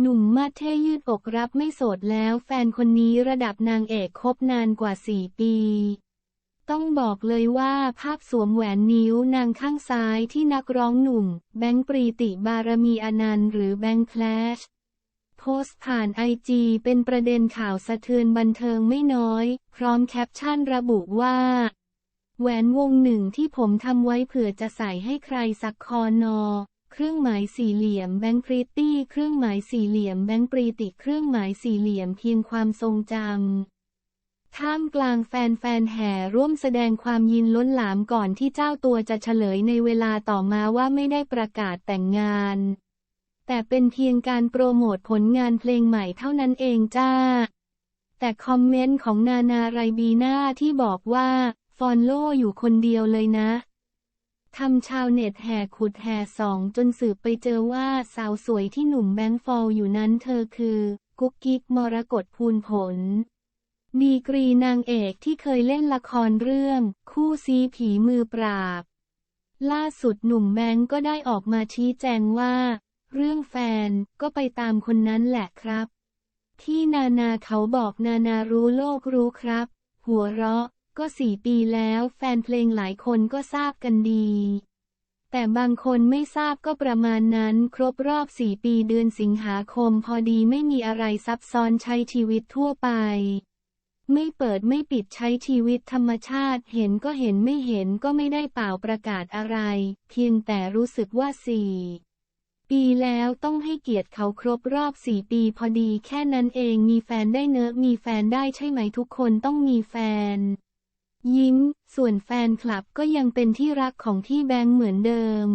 หนุ่มมาเท่ยืดอกรับไม่โสดแล้ว แฟนคนนี้ระดับนางเอกคบนานกว่า 4 ปี ต้องบอกเลยว่าภาพสวมแหวนนิ้วนางข้างซ้ายที่นักร้องหนุ่ม แบงค์ปรีติบารมีอนันต์หรือแบงค์แคลชโพสต์ผ่านไอจีเป็นประเด็นข่าวสะเทือนบันเทิงไม่น้อย พร้อมแคปชั่นระบุว่า แหวนวงหนึ่งที่ผมทำไว้เผื่อจะใส่ให้ใครสักคอนอ เครื่องหมายสี่เหลี่ยมแบงค์ปรีตี้เครื่องหมายสี่เหลี่ยมแบงค์ปรีติเครื่องหมายสี่เหลี่ยมเพียงความทรงจำท่ามกลางแฟนๆแห่ร่วมแสดงความยินล้นหลามก่อนที่เจ้าตัวจะเฉลยในเวลาต่อมาว่าไม่ได้ประกาศแต่งงาน แต่เป็นเพียงการโปรโมทผลงานเพลงใหม่เท่านั้นเองจ้า แต่คอมเมนต์ของนานาไรบีนาที่บอกว่าฟอนโลอยู่คนเดียวเลยนะ ทำชาวเน็ตแห่ขุดแห่สองจนสืบไปเจอว่าสาวสวยที่หนุ่มแบงค์ฟอลอยู่นั้นเธอคือ กุ๊กกิ๊กมรกตพูนผล ดีกรีนางเอกที่เคยเล่นละครเรื่อง คู่ซีผีมือปราบ ล่าสุดหนุ่มแบงค์ก็ได้ออกมาชี้แจงว่า เรื่องแฟนก็ไปตามคนนั้นแหละครับ ที่นานาเขาบอกนานารู้โลกรู้ครับ หัวเราะ ก็สี่ปีแล้วแฟนเพลงหลายคนก็ทราบกันดี แต่บางคนไม่ทราบก็ประมาณนั้นครบรอบสี่ปีเดือนสิงหาคมพอดีไม่มีอะไรซับซ้อนใช้ชีวิตทั่วไป ไม่เปิดไม่ปิดใช้ชีวิตธรรมชาติเห็นก็เห็นไม่เห็นก็ไม่ได้เป่าประกาศอะไร เพียงแต่รู้สึกว่าสี่ปีแล้วต้องให้เกียรติเขาครบรอบสี่ปีพอดีแค่นั้นเองมีแฟนได้เนอะมีแฟนได้ใช่ไหมทุกคนต้องมีแฟน ยิ้ม ส่วนแฟนคลับก็ยังเป็นที่รักของที่แบงค์เหมือนเดิม